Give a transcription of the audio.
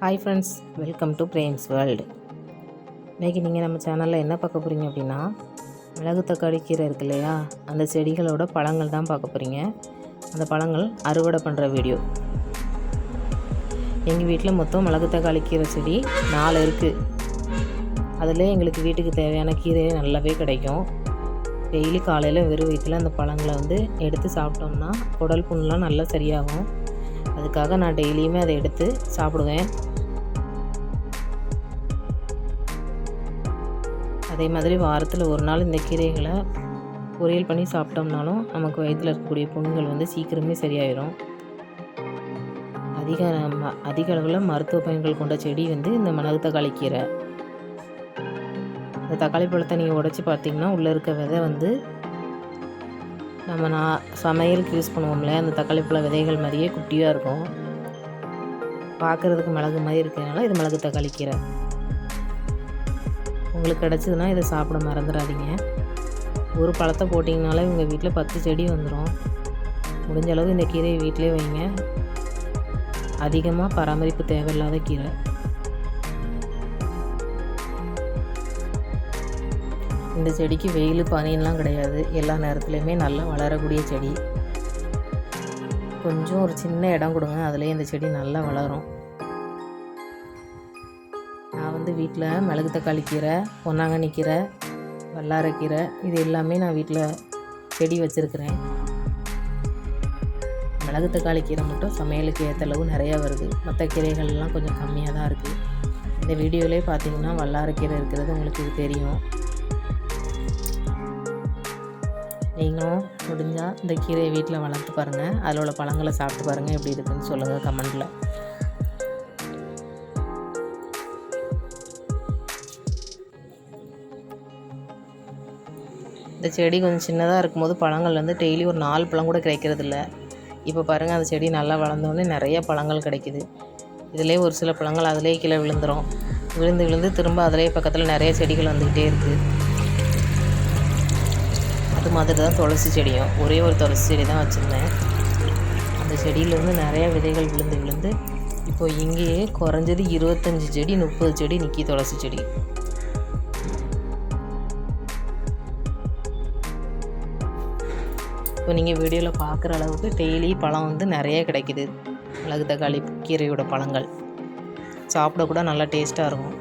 Hi friends welcome to frames world இன்றைக்கி நீங்கள் நம்ம சேனலில் என்ன பார்க்க போகிறீங்க அப்படின்னா மிளகு தக்காளி கீரை இருக்கு இல்லையா? அந்த செடிகளோட பழங்கள் தான் பார்க்க போகிறீங்க அந்த பழங்கள் அறுவடை பண்ணுற வீடியோ எங்கள் வீட்டில் மொத்தம் மிளகு தக்காளி கீரை செடி நாலு இருக்குது அதில் எங்களுக்கு வீட்டுக்கு தேவையான கீரை நல்லாவே கிடைக்கும். டெய்லி காலையில் வெறும் வயிற்றில் அந்த பழங்களை வந்து எடுத்து சாப்பிட்டோம்னா குடல் புண்ணெலாம் நல்லா சரியாகும். அதுக்காக நான் டெய்லியுமே அதை எடுத்து சாப்பிடுவேன். அதே மாதிரி வாரத்தில் ஒரு நாள் இந்த கீரைகளை பொரியல் பண்ணி சாப்பிட்டோம்னாலும் நமக்கு வயிற்றில் இருக்கக்கூடிய புண்கள் வந்து சீக்கிரமே சரியாயிடும் அதிக ம- அதிக அளவில் மருத்துவ பயன்கள் கொண்ட செடி வந்து இந்த மிளகு தக்காளி கீரை. இந்த தக்காளி பழத்தை நீங்கள் உடச்சி பார்த்தீங்கன்னா உள்ளே இருக்க விதை வந்து நம்ம நான் சமையலுக்கு யூஸ் பண்ணுவோம்ல அந்த தக்காளி பழ விதைகள் மாதிரியே குட்டியாக இருக்கும். பார்க்குறதுக்கு மிளகு மாதிரி இருக்கிறதுனால இது மிளகு தக்காளி கீரை. உங்களுக்கு கிடச்சிதுன்னா இதை சாப்பிட மறந்துடாதீங்க. ஒரு பழத்தை போட்டிங்கனாலே உங்கள் வீட்டில் பத்து செடி வந்துடும் முடிஞ்ச அளவு இந்த கீரையை வீட்டிலே வைங்க. அதிகமாக பராமரிப்பு தேவையில்லாத கீரை. இந்த செடிக்கு வெயில் பனியெல்லாம் கிடையாது. எல்லா நேரத்துலையுமே நல்லா வளரக்கூடிய செடி. கொஞ்சம் ஒரு சின்ன இடம் கொடுங்க. அதுலேயே இந்த செடி நல்லா வளரும். வந்து வீட்டில் மிளகு தக்காளி கீரை பொன்னாங்கண்ணி கீரை வல்லாரக்கீரை இது எல்லாமே நான் வீட்டில் செடி வச்சுருக்கிறேன். மிளகு தக்காளி கீரை மட்டும் சமையலுக்கு ஏற்ற அளவு நிறையா வருது. மற்ற கீரைகள்லாம் கொஞ்சம் கம்மியாக தான் இருக்குது இந்த வீடியோவிலே பார்த்தீங்கன்னா வல்லாரக்கீரை இருக்கிறது உங்களுக்கு இது தெரியும். நீங்களும் முடிஞ்சால் இந்த கீரையை வீட்டில் வளர்த்து பாருங்கள் அதில் உள்ள பழங்களை சாப்பிட்டு பாருங்கள் எப்படி இருக்குன்னு சொல்லுங்கள் கமெண்டில். இந்த செடி கொஞ்சம் சின்னதாக இருக்கும்போது பழங்கள் வந்து டெய்லி ஒரு நாலு பழம் கூட கிடைக்கிறது இப்போ பாருங்கள் அந்த செடி நல்லா வளர்ந்தோடனே நிறைய பழங்கள் கிடைக்குது. இதிலே ஒரு சில பழங்கள் அதிலே கீழே விழுந்துரும். விழுந்து விழுந்து திரும்ப அதிலே பக்கத்தில் நிறைய செடிகள் வந்துக்கிட்டே இருக்குது அது மாதிரி தான் துளசி செடியும். ஒரே ஒரு துளசி செடி தான் வச்சுருந்தேன். அந்த செடியிலேருந்து நிறைய விதைகள் விழுந்து விழுந்து இப்போ இங்கேயே குறைஞ்சது இருபத்தஞ்சி செடி முப்பது செடி நிற்கி துளசி செடி. இப்போ நீங்கள் வீடியோவில் பார்க்குற அளவுக்கு டெய்லி பழம் வந்து நிறைய கிடைக்குது. மிளகு தக்காளி கீரையோட பழங்கள். சாப்பிட கூட நல்லா டேஸ்ட்டாக இருக்கும்.